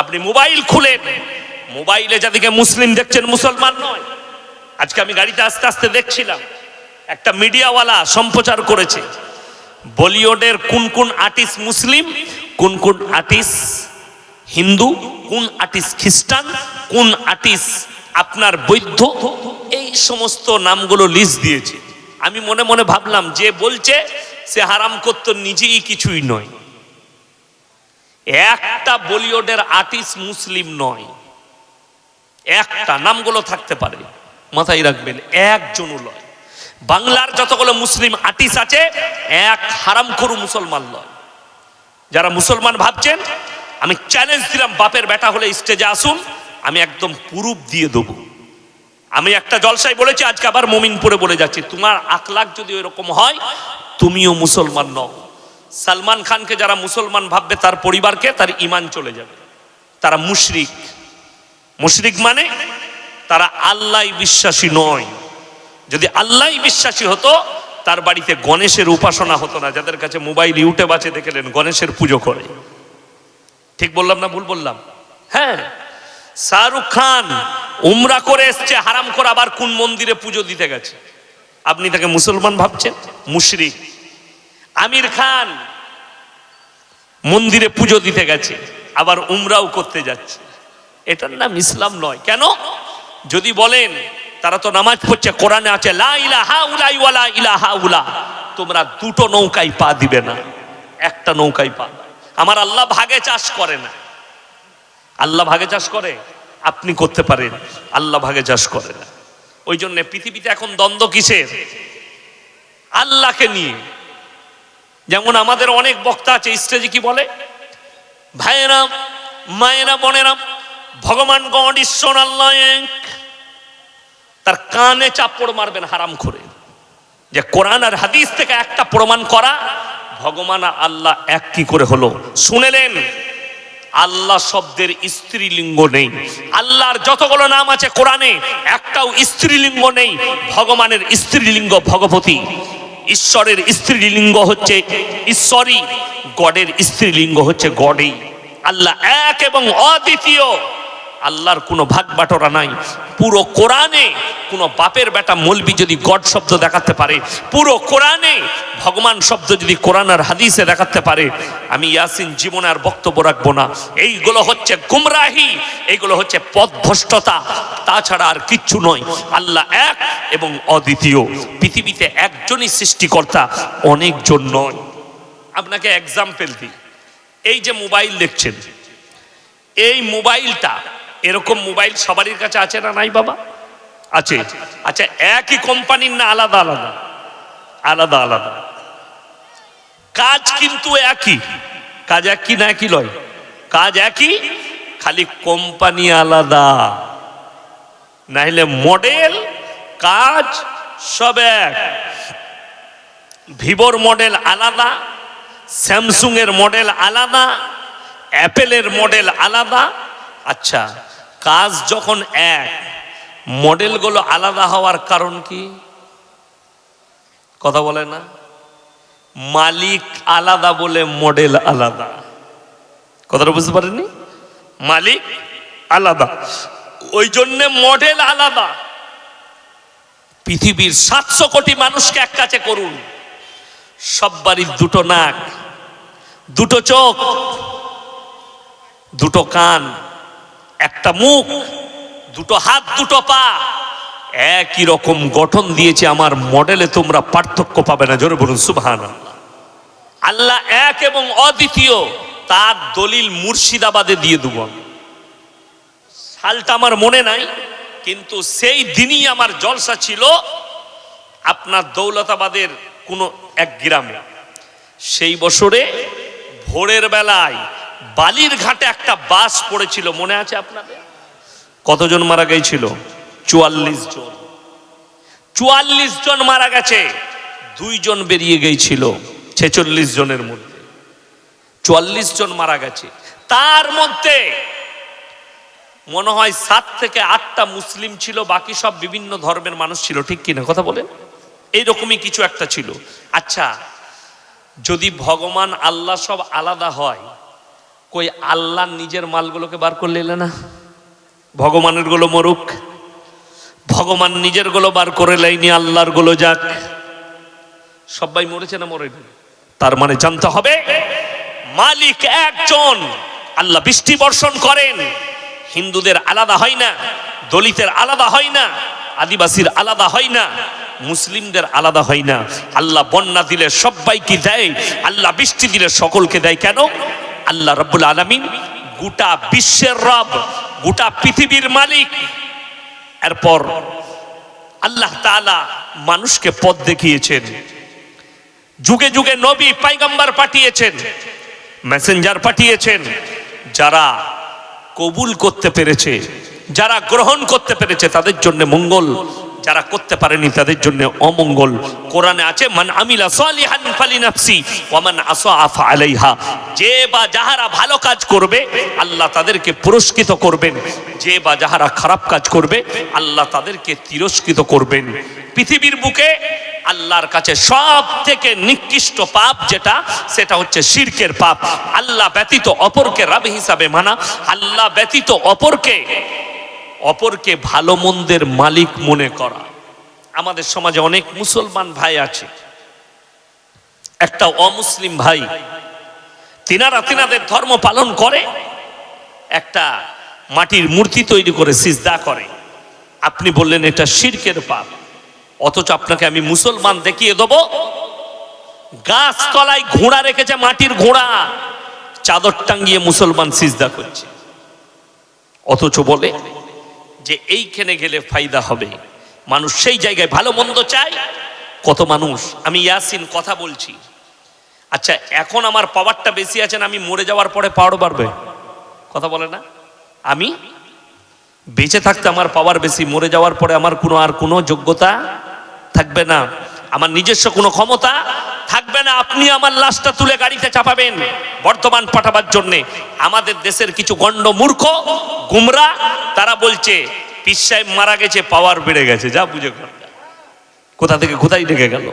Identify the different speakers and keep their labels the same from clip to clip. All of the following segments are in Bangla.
Speaker 1: আপনি মোবাইল খুলেন। মোবাইলে যাদিকে মুসলিম দেখছেন, মুসলমান নয়। আজকে আমি গাড়িতে আস্তে আস্তে দেখছিলাম, একটা মিডিয়াওয়ালা সম্প্রচার করেছে। বলিউডের কোন কোন আর্টিস্ট মুসলিম, কোন কোন আর্টিস্ট হিন্দু, কোন আর্টিস্ট খ্রিস্টান, কোন আর্টিস্ট আপনার বৈধ, এই সমস্ত নামগুলো লিস্ট দিয়েছে। আমি মনে মনে ভাবলাম, যে বলছে, সে হারাম করতো নিজেই কিছুই নয়। একটা বলিউডের আর্টিস্ট মুসলিম নয়। একটা, নামগুলো থাকতে পারে। মাথায় রাখবেন, একজনও নয় বাংলার যতগুলো মুসলিম আর্টিস্ট আছে, এক হারাম করু মুসলমান নয় যারা মুসলমান ভাবছেন, আমি চ্যালেঞ্জ দিলাম, বাপের বেটা হলে স্টেজে আসুন, আমি একদম পুরুপ দিয়ে দেবো। আমি একটা জলসায় বলেছি, আজকে আবার মমিনপুরে বলে যাচ্ছি, তোমার আখলাখ যদি এরকম হয়, তুমিও মুসলমান নও। সালমান খানকে যারা মুসলমান ভাববে, তার পরিবারকে তার ইমান চলে যাবে। তারা মুশরিক। মুশরিক মানে তারা আল্লাহ বিশ্বাসী নয়। যদি আল্লাহ বিশ্বাসী হতো, তার বাড়িতে গণেশের উপাসনা হতো না। যাদের কাছে মোবাইল, ইউটিউব আছে, দেখলেন গণেশের পুজো করে। ঠিক বললাম না ভুল বললাম? হ্যাঁ। শাহরুখ খান উমরা করে এসছে, হারাম করে আবার কোন মন্দিরে পুজো দিতে গেছে? আপনি তাকে মুসলমান ভাবছেন? মুশরিক। আমির খান মন্দিরে পুজো দিতে গেছে, আবার উমরাও করতে যাচ্ছে। এটার নাম ইসলাম নয়। কেন? যদি বলেন, তারা তো নামাজ পড়ছে, কোরআনে আছে, লা ইলাহা ইলাহা উলা। তোমরা দুটো নৌকায় পা দিবে না, একটা নৌকায় পা। আমার আল্লাহ ভাগে চাষ করে না। আল্লাহ ভাগে চাষ করে? আপনি করতে পারেন, আল্লাহ ভাগে চাষ করে না। ওই জন্য পৃথিবীতে এখন দ্বন্দ্ব কিসের? আল্লাহকে নিয়ে। যেমন আমাদের অনেক বক্তা আছে, স্টেজে কি বলে? ভাইয়েরা, মায়েরা, বোনেরা, ভগবান গড ঈশ্বর আল্লাহ তার কানে চাপড় মারবেন হারাম করে। যে কোরআন আর হাদিস থেকে একটা প্রমাণ করা, ভগবান আল্লাহ এক কি করে হলো? শুনেলেন, আল্লাহ শব্দের স্ত্রীলিঙ্গ নেই। আল্লাহর যতগুলো নাম আছে কোরআনে, একটাও স্ত্রীলিঙ্গ নেই। ভগবানের স্ত্রীলিঙ্গ ভগবতী। ঈশ্বরের স্ত্রীলিঙ্গ হচ্ছে ঈশ্বরী গডের স্ত্রীলিঙ্গ হচ্ছে গডেই। আল্লাহ এক এবং অদ্বিতীয়। আল্লাহর কোনো ভাগ বাটোরা নাই। পুরো কোরআনে কোনো বাপের বেটা মলবি যদি গড শব্দ দেখাতে পারে, পুরো কোরআনে ভগবান শব্দ যদি কোরআন আর হাদিসে দেখাতে পারে, আমি ইয়াসিন জীবনে আর বক্তব্য রাখব না। এইগুলো হচ্ছে গুমরাহি, এইগুলো হচ্ছে পথভ্রষ্টতা, তাছাড়া আর কিচ্ছু নয়। আল্লাহ এক এবং অদ্বিতীয়। পৃথিবীতে একজনই সৃষ্টিকর্তা অনেকজন নয়। আপনাকে এক্সাম্পল দিই। এই যে মোবাইল দেখছেন, এই মোবাইলটা এরকম মোবাইল সবারই কাছে আছে না নাই বাবা? আছে। আচ্ছা একই কোম্পানির না আলাদা আলাদা? আলাদা আলাদা। কাজ কিন্তু একই। কাজ একই না একই লয়? কাজ একই খালি কোম্পানি আলাদা। নাইলে মডেল কাজ সব এক। ভিভোর মডেল আলাদা স্যামসুং এর মডেল আলাদা অ্যাপেলের মডেল আলাদা আচ্ছা কাজ যখন এক, মডেলগুলো আলাদা হওয়ার কারণ কি? কথা বলে না? মালিক আলাদা বলে মডেল আলাদা। কথাটা বুঝতে পারেননি? মালিক আলাদা। ওই জন্য মডেল আলাদা। পৃথিবীর সাতশো কোটি মানুষকে এক কাছে করুন। সব বাড়ির দুটো নাক, দুটো চোখ, দুটো কান একটা মুখ, দুটো হাত, দুটো পা। একই রকম গঠন দিয়েছে আমার মডেলে, তোমরা পার্থক্য পাবে না, জোরে বলুন সুবহান আল্লাহ এক এবং অদ্বিতীয়, তার দলিল মুর্শিদাবাদে দিয়ে দেব। সালটা আমার মনে নাই, কিন্তু সেই দিনই আমার জলসা ছিল আপনার দৌলতাবাদের কোনো এক গ্রামে। সেই বছরে ভোরের বেলায় বালির ঘাটে একটা বাস পড়েছিল, মনে আছে আপনাদের? কতজন মারা গিয়েছিল চুয়াল্লিশ জন। চুয়াল্লিশ জন মারা গেছে দুইজন বেরিয়ে গিয়েছিল ছেচল্লিশ জনের মধ্যে। চুয়াল্লিশ জন মারা গেছে। তার মধ্যে মনে হয় সাত থেকে আটটা মুসলিম ছিল, বাকি সব বিভিন্ন ধর্মের মানুষ ছিল, ঠিক কিনা কথা বলেন? এইরকমই কিছু একটা ছিল। আচ্ছা যদি ভগবান, আল্লাহ সব আলাদা হয় কই আল্লাহ নিজের মালগুলোকে বার করলে না? ভগবানেরগুলো মরুক। ভগবান নিজেরগুলো বার করে লাইনি, আল্লাহরগুলো যাক। সবাই মরেছে না মরেনি তার মানে জানতে হবে, মালিক একজন। আল্লাহ বৃষ্টি বর্ষণ করেন। হিন্দুদের আলাদা হয় না, দলিতের আলাদা হয় না, আদিবাসীর আলাদা হয় না, মুসলিমদের আলাদা হয় না। আল্লাহ বন্যা দিলে সবাইকে দেয়, আল্লাহ বৃষ্টি দিলে সকলকে দেয়। কেন? আল্লাহ রব্বুল আলমিন গোটা বিশ্বের রব, গোটা পৃথিবীর মালিক। এরপর আল্লাহ তাআলা মানুষকে পথ দেখিয়েছেন। যুগে যুগে নবী পাইগাম্বার পাঠিয়েছেন, মেসেঞ্জার পাঠিয়েছেন, যারা কবুল করতে পেরেছে, যারা গ্রহণ করতে পেরেছে, তাদের জন্য মঙ্গল যারা করতে পারেনি তাদের জন্য অমঙ্গল। কোরআনে আছে, মান আমিলা সালিহান ফালিনাফসি ওয়া মান আসাআফা আলাইহা। যে বা যাহারা ভালো কাজ করবে, আল্লাহ তাদেরকে পুরস্কৃত করবেন। যে বা যাহারা খারাপ কাজ করবে, আল্লাহ তাদেরকে তিরস্কৃত করবেন। পৃথিবীর বুকে আল্লাহর কাছে সব থেকে নিকৃষ্ট পাপ যেটা, সেটা হচ্ছে শিরকের পাপ। আল্লাহ ব্যতীত অপরকে রাব হিসাবে মানা। আল্লাহ ব্যতীত অপরকে অপরকে ভালো মন্দের মালিক মনে করা। আমাদের সমাজে অনেক মুসলমান ভাই আছে। একটা অমুসলিম ভাই, তিনারা তিনাদের ধর্ম পালন করে, একটা মাটির মূর্তি তৈরি করে সিজদা করে। আপনি বললেন, এটা শিরকের পাপ। অথচ আপনাকে আমি মুসলমান দেখিয়ে দেব। গাছ তলায় ঘোড়া রেখেছে মাটির ঘোড়া। চাদর টাঙ্গিয়ে মুসলমান সিজদা করছে। অথচ বলে যে এইখানে গেলে ফায়দা হবে। মানুষ সেই জায়গায় ভালো মন্দ চায়। কত মানুষ? আমি ইয়াসিন কথা বলছি। আচ্ছা এখন আমার পাওয়ারটা বেশি আছে না আমি মরে যাওয়ার পরে পাওয়ার বাড়বে? কথা বলে না? আমি? বেঁচে থাকতে আমার পাওয়ার বেশি, মরে যাওয়ার পরে আমার কোনো আর কোনো যোগ্যতা থাকবে না। আমার নিজস্ব কোনো ক্ষমতা থাকবে না, আপনি আমার লাশটা তুলে গাড়িতে চাপাবেন বর্তমান পাঠাবার জন্যে। আমাদের দেশের কিছু গণ্ড মূর্খ, গুমরা, তারা বলছে পিস মারা গেছে পাওয়ার বেড়ে গেছে, যা বুঝে কোথা থেকে কোথায় লেগে গেল?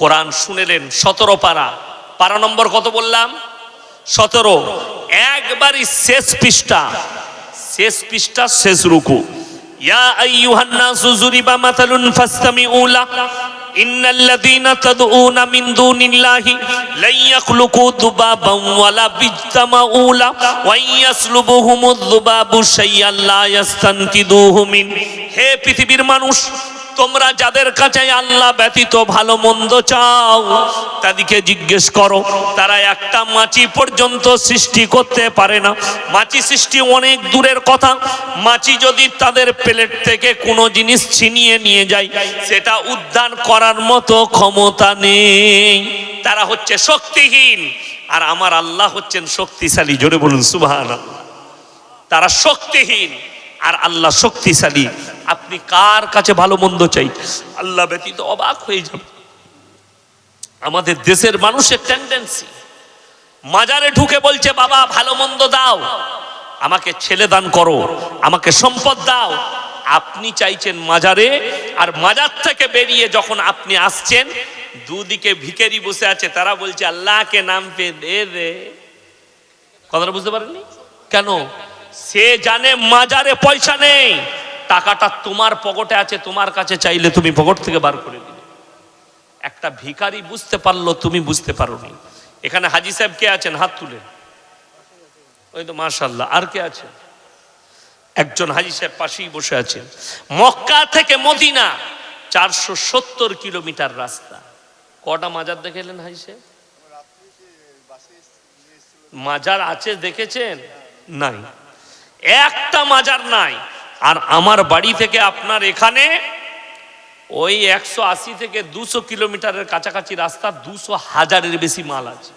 Speaker 1: কোরআন শুনেলেন, সতেরো পারা। পারা নম্বর কত বললাম? সতেরো। একবারই শেষ পৃষ্ঠা। শেষ পৃষ্ঠা, শেষ রুকু। ইয়া আইয়ুহান নাসু যুরিবা মাতালুন ফাসতামিউ লা ইন্নাল তাদউনা মিন দুনিল্লাহি লা ইয়াখলুকু দুবাবান ওয়ালা বিজতামাউ লা ওয়া ইয়াসলুবুহুমুদ দুবাবু শাইয়ান লা ইয়াস্তানকিদুহু মিন। হে পৃথিবীর মানুষ তোমরা যাদের কাছে আল্লাহ ব্যতীত ভালো মন্দ চাও, তাদেরকে জিজ্ঞেস করো। তারা একটা মাছি পর্যন্ত সৃষ্টি করতে পারে না। মাছি সৃষ্টি অনেক দূরের কথা। মাছি যদি তাদের প্লেট থেকে কোনো জিনিস ছিনিয়ে নিয়ে যায়, সেটা উদ্ধার করার মতো ক্ষমতা নেই। তারা হচ্ছে শক্তিহীন। আর আমার আল্লাহ হচ্ছেন শক্তিশালী। জোরে বলুন সুবহান তারা শক্তিহীন। আর আল্লাহ শক্তিশালী। আপনি কার কাছে ভালো মন্দ চাই আল্লাহ ব্যতীত অবাক হয়ে যাবে। আমাদের দেশের মানুষের টেন্ডেন্সি মাজারে ঢুকে বলছে, বাবা, ভালো মন্দ দাও। আমাকে ছেলে দান করো। আমাকে সম্পদ দাও। আপনি চাইছেন মাজারে, আর মাজার থেকে বেরিয়ে যখন আপনি আসছেন, দুদিকে ভিখারি বসে আছে, তারা বলছে, আল্লাহকে নাম পে দে দে। কথাটা বুঝতে পারেননি? কেন? সে জানে মাজারে পয়সা নেই। টাকাটা তোমার পকেটে আছে, তোমার কাছে চাইলে তুমি পকেট থেকে বার করে দিবে একটা ভিখারি বুঝতে পারল, তুমি বুঝতে পারোনি। এখানে হাজি সাহেব কে আছেন? হাত তুলে। ওই তো মাশাল্লাহ আর কে আছে একজন হাজি সাহেব পাশেই বসে আছেন। মক্কা থেকে মদিনা, চারশো সত্তর কিলোমিটার রাস্তা। কটা মাজার দেখেলেন হাজি সাহেব? মাজার আছে দেখেছেন? নাই। একটা মাজার নাই। আর আমার বাড়ি থেকে আপনার এখানে ওই একশো আশি থেকে দুশো কিলোমিটারের কাছাকাছি রাস্তা দুশো হাজারের বেশি মাল আছে।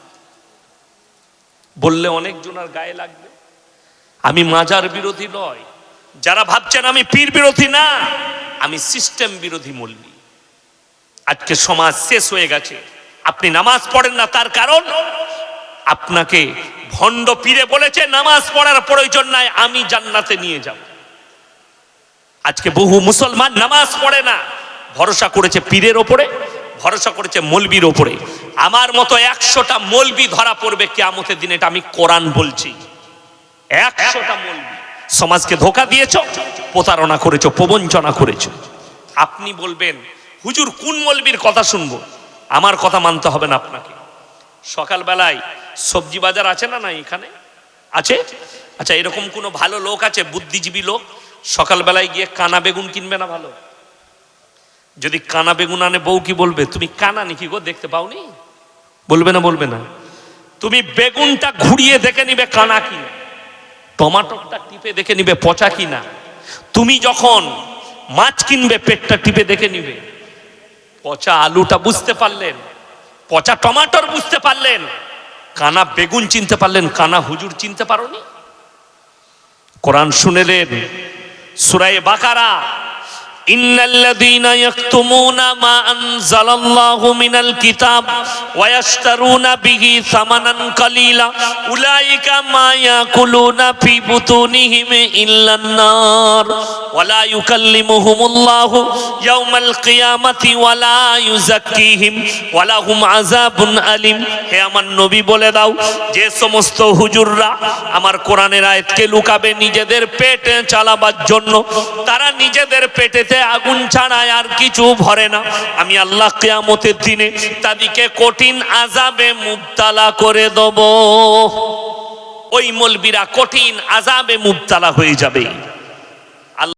Speaker 1: বললে অনেকজনের গায়ে লাগবে। আমি মাজার বিরোধী নয়। যারা ভাবছেন আমি পীর বিরোধী না, আমি সিস্টেম বিরোধী মল্লী আজকে সমাজ শেষ হয়ে গেছে। আপনি নামাজ পড়েন না, তার কারণ আপনাকে ভণ্ড পীরে বলেছে, নামাজ পড়ার প্রয়োজন নাই, আমি জান্নাতে নিয়ে যাব। আজকে বহু মুসলমান নামাজ পড়ে না। ভরসা করেছে পীরের ওপরে, ভরসা করেছে মলবির ওপরে। আমার মতো একশোটা মলবি ধরা পড়বে কেয়ামতের দিন, এটা আমি কোরআন বলছি। একশোটা মলবি। সমাজকে ধোকা দিয়েছ, প্রতারণা করেছ, প্রবঞ্চনা করেছ। আপনি বলবেন, হুজুর, কোন মলবির কথা শুনব? আমার কথা মানতে হবে না আপনাকে। সকালবেলায় সবজি বাজার আছে না না এখানে? আছে? আচ্ছা এরকম কোনো ভালো লোক আছে, বুদ্ধিজীবী লোক? সকালবেলায় গিয়ে কানা বেগুন কিনবে না ভালো? যদি কানা বেগুন আনে, বউ কি বলবে? তুমি কানা নাকি গো, দেখতে পাওনি? বলবে না বলবে না। তুমি বেগুনটা ঘুরিয়ে দেখে নিবে, কানা কিনা। টমাটোটা টিপে দেখে নিবে, পচা কিনা। তুমি যখন মাছ কিনবে, পেটটা টিপে দেখে নিবে। পচা আলুটা বুঝতে পারলেন, পচা টমাটোর বুঝতে পারলেন, কানা বেগুন চিনতে পারলেন, কানা হুজুর চিনতে পারো পারোনি? কোরআন শুনেলেন সুরায়ে বাকারা। إن الذين يكتمون ما أنزل الله من الكتاب ويشترون به ثمنا قليلا أولئك ما يأكلون في بطونهم إلا النار ولا يكلمهم الله يوم القيامة ولا يزكيهم ولهم عذاب أليم হে আমার নবী বলে দাও যে সমস্ত হুজুররা আমার কোরআনের আয়াতকে লুকাবে নিজেদের পেটে চালাবার জন্য তারা নিজেদের পেটেতে আগুন ছাড়ায় আর কিছু ভরে না। আমি আল্লাহ কেয়ামতের দিনে তাদেরকে কঠিন আজাবে মুবতালা করে দেব। ওই মলবিরা কঠিন আজাবে মুবতালা হয়ে যাবে।